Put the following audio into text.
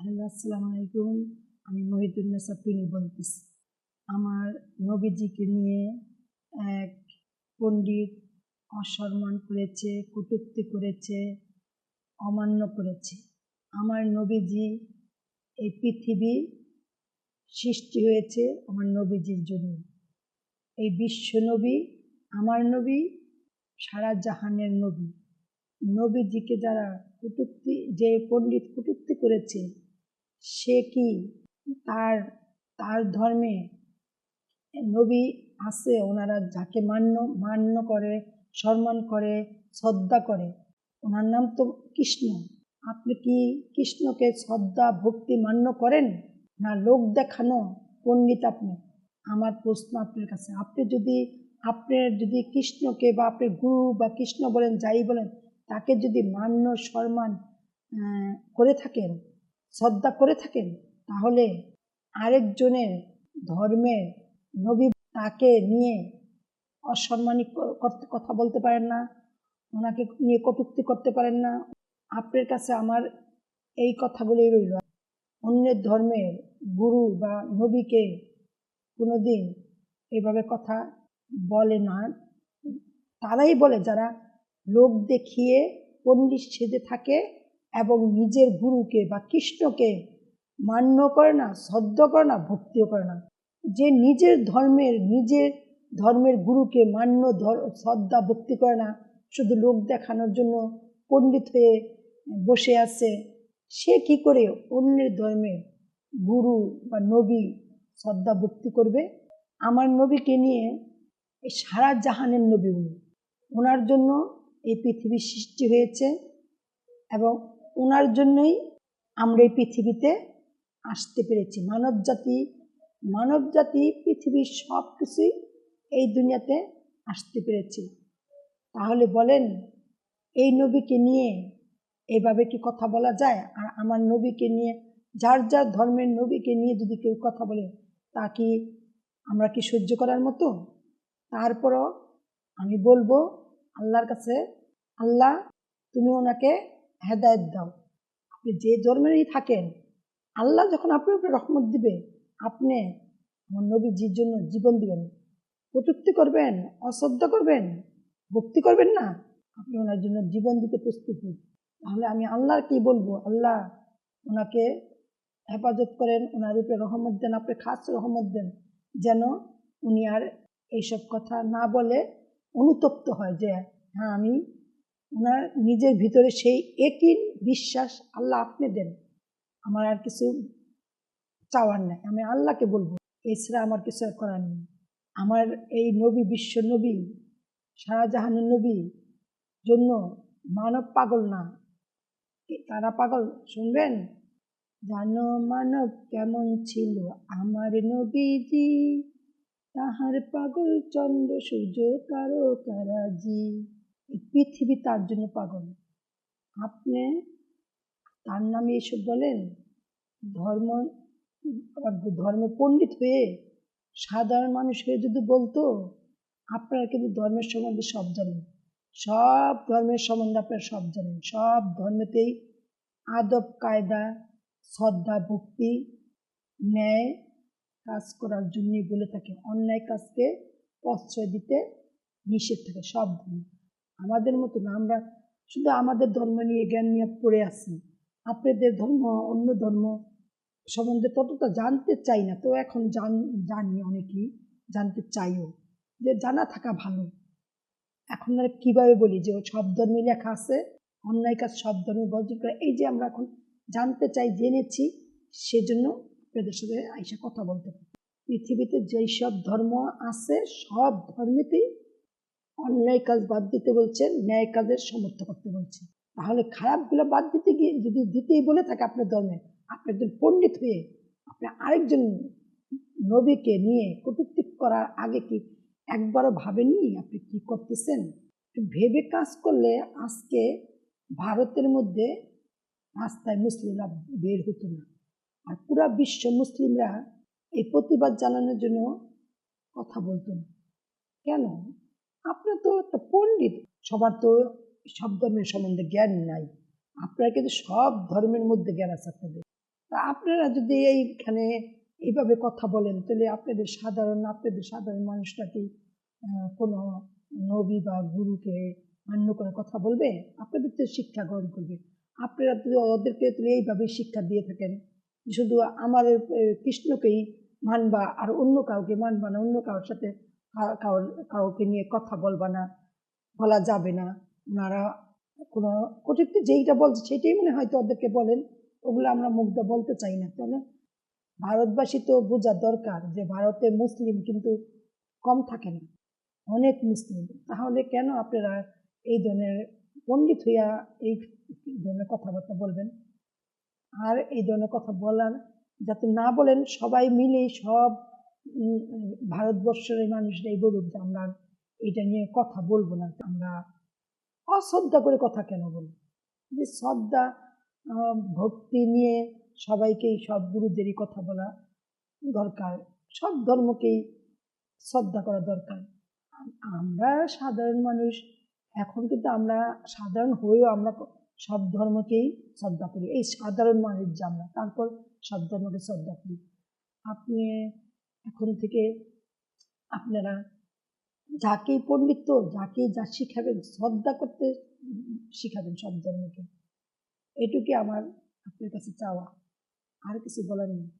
Hello আসসালামু আলাইকুম আমি মহিদুন্নেসা টুনি বলতেছি। আমার নবীজিকে নিয়ে এক পণ্ডিত অসম্মান করেছে, কটূক্তি করেছে, অমান্য করেছে। আমার নবীজি এই পৃথিবী সৃষ্টি হয়েছে আমার নবীজির জন্য। এই বিশ্ব নবী আমার নবী, সারা জাহানের নবী। নবীজিকে যারা কটূক্তি, যে পণ্ডিত কটূক্তি করেছে সে কি তার তার ধর্মে নবী আছে ওনারা যাকে মান্য মান্য করে, সম্মান করে, শ্রদ্ধা করে? ওনার নাম তো কৃষ্ণ। আপনি কি কৃষ্ণকে শ্রদ্ধা, ভক্তি, মান্য করেন? না লোক দেখানো? পণ্ডিত আপনি। আমার প্রশ্ন আপনার কাছে। আপনি যদি আপনার যদি কৃষ্ণকে বা আপনার গুরু বা কৃষ্ণ বলেন, যাই বলেন, তাকে যদি মান্য, সম্মান করে থাকেন শ্রদ্ধা করে থাকেন, তাহলে আরেকজনের ধর্মের নবী তাকে নিয়ে অসম্মানী করতে, কথা বলতে পারেন না, ওনাকে নিয়ে কটূক্তি করতে পারেন না। আপনার কাছে আমার এই কথাগুলোই রইল। অন্যের ধর্মের গুরু বা নবীকে কোনোদিন এভাবে কথা বলে না। তারাই বলে, যারা লোক দেখিয়ে পণ্ডিত সেজে থাকে এবং নিজের গুরুকে বা কৃষ্ণকে মান্য করে না, শ্রদ্ধ করে না, ভক্তিও করে না। যে নিজের ধর্মের নিজের ধর্মের গুরুকে মান্য শ্রদ্ধা, ভক্তি করে না, শুধু লোক দেখানোর জন্য পণ্ডিত হয়ে বসে আছে, সে কি করে অন্যের ধর্মের গুরু বা নবী শ্রদ্ধা, ভক্তি করবে? আমার নবীকে নিয়ে এই সারা জাহানের নবী উনি। ওনার জন্য এই পৃথিবীর সৃষ্টি হয়েছে এবং ওনার জন্যই আমরা এই পৃথিবীতে আসতে পেরেছি। মানব জাতি মানব জাতি, পৃথিবীর সব কিছুই এই দুনিয়াতে আসতে পেরেছি। তাহলে বলেন, এই নবীকে নিয়ে এইভাবে কি কথা বলা যায়? আর আমার নবীকে নিয়ে, যার যার ধর্মের নবীকে নিয়ে যদি কেউ কথা বলে, তা কি আমরা কি সহ্য করার মতো? তারপরও আমি বলব, আল্লাহর কাছে, আল্লাহ, তুমি ওনাকে হেদায়ত দাও। আপনি যে ধর্মেরই থাকেন, আল্লাহ যখন আপনার উপরে রহমত দিবে, আপনি আমার নবীজির জন্য জীবন দিবেন। কটূক্তি করবেন, অশ্রদ্ধা করবেন, ভক্তি করবেন না। আপনি ওনার জন্য জীবন দিতে প্রস্তুত তাহলে আমি আল্লাহর কি বলব? আল্লাহ ওনাকে হেফাজত করেন, ওনার উপরে রহমত দেন, আপনি খাস রহমত দেন, যেন উনি আর এইসব কথা না বলে অনুতপ্ত হয় যে হ্যাঁ আমি ওনার নিজের ভিতরে সেই একই বিশ্বাস আল্লাহ আপনি দেন। আমার আর কিছু চাওয়ার নাই। আমি আল্লাহকে বলব, এছাড়া আমার কিছু আর করার নেই। আমার এই নবী, বিশ্ব নবী, শাহজাহানের নবী জন্য মানব পাগল না। তারা পাগল? শুনবেন? জানো মানব কেমন ছিল? আমার নবীজি, তাহার পাগল চন্দ্র, সূর্য কারও এই পৃথিবী তার জন্য পাগল। আপনি তার নামে এসব বলেন? ধর্ম ধর্ম পণ্ডিত হয়ে সাধারণ মানুষ হয়ে যদি বলতো, আপনারা কিন্তু ধর্মের সম্বন্ধে সব জানেন। সব ধর্মের সম্বন্ধে আপনারা সব জানেন। সব ধর্মেতেই আদব, কায়দা, শ্রদ্ধা, ভক্তি, ন্যায় কাজ করার জন্যই বলে থাকে। অন্যায় কাজকে প্রশ্রয় দিতে নিষেধ থাকে সব ধর্ম। আমাদের মতো না আমরা শুধু আমাদের ধর্ম নিয়ে জ্ঞান নিয়ে পড়ে আছি। আপনাদের ধর্ম, অন্য ধর্ম সম্বন্ধে ততটা জানতে চাই না। তো এখন জান, জানি অনেকেই, জানতে চাইও যে জানা থাকা ভালো। এখন আর কীভাবে বলি যে সব ধর্মে লেখা আছে, অন্যায় কাজ সব ধর্মে বর্জন করে। এই যে আমরা এখন জানতে চাই, জেনেছি, সেজন্য আপনাদের সাথে আইসা কথা বলতে পৃথিবীতে যেই সব ধর্ম আছে, সব ধর্মেতেই অন্যায় কাজ বাদ দিতে বলছেন ন্যায় কাজের সমর্থ করতে বলছেন তাহলে খারাপগুলো বাদ দিতে গিয়ে যদি দিতেই বলে থাকে আপনার ধর্মে, আপনি একজন পণ্ডিত হয়ে আপনি আরেকজন নবীকে নিয়ে কটূক্তি করার আগে কি একবারও ভাবেননি আপনি কি করতেছেন? ভেবে কাজ করলে আজকে ভারতের মধ্যে রাস্তায় মুসলিমরা বের হতো না। আর পুরা বিশ্ব মুসলিমরা এই প্রতিবাদ জানানোর জন্য কথা বলতো না। কেন? আপনার তো একটা পণ্ডিত সবার তো সব ধর্মের সম্বন্ধে জ্ঞান নাই। আপনার কিন্তু সব ধর্মের মধ্যে জ্ঞান আছে আপনাদের। তা আপনারা যদি এইখানে এইভাবে কথা বলেন তাহলে আপনাদের সাধারণ আপনাদের সাধারণ মানুষটা কি কোনো নবী বা গুরুকে মান্য করে কথা বলবে? আপনাদের তো শিক্ষা গ্রহণ করবে। আপনারা তো ওদেরকে তাহলে এইভাবে শিক্ষা দিয়ে থাকেন শুধু আহ, কৃষ্ণকেই মানবা আর অন্য কাউকে মানবা না অন্য কারোর সাথে কাউকে নিয়ে কথা বলবা না, বলা যাবে না। ওনারা কোনো কটূক্তি যেইটা বলছে সেটাই মনে হয়তো ওদেরকে বলেন। ওগুলো আমরা মুগ্ধ বলতে চাই না। তাহলে ভারতবাসী তো বোঝা দরকার যে ভারতে মুসলিম কিন্তু কম থাকে না। অনেক মুসলিম। তাহলে কেন আপনারা এই ধরনের পণ্ডিত হইয়া এই ধরনের কথাবার্তা বলবেন? আর এই ধরনের কথা বলার যাতে না বলেন, সবাই মিলেই সব ভারতবর্ষের মানুষরা এই বলুক যে আমরা এটা নিয়ে কথা বলব না, আমরা অশ্রদ্ধা করে কথা কেন বলব? যে শ্রদ্ধা ভক্তি নিয়ে সবাইকেই, সব গুরুদেরই কথা বলা দরকার, সব ধর্মকেই শ্রদ্ধা করা দরকার। আমরা সাধারণ মানুষ, এখন কিন্তু আমরা সাধারণ হয়েও আমরা সব ধর্মকেই শ্রদ্ধা করি। এই সাধারণ মানুষ যে আমরা, তারপর সব ধর্মকে শ্রদ্ধা করি। আপনি এখন থেকে আপনারা যাকেই পণ্ডিত, যাকে যা শিখাবেন, শ্রদ্ধা করতে শিখাবেন সব ধর্মকে। এটুকুই আমার আপনার কাছে চাওয়া। আর কিছু বলার নেই।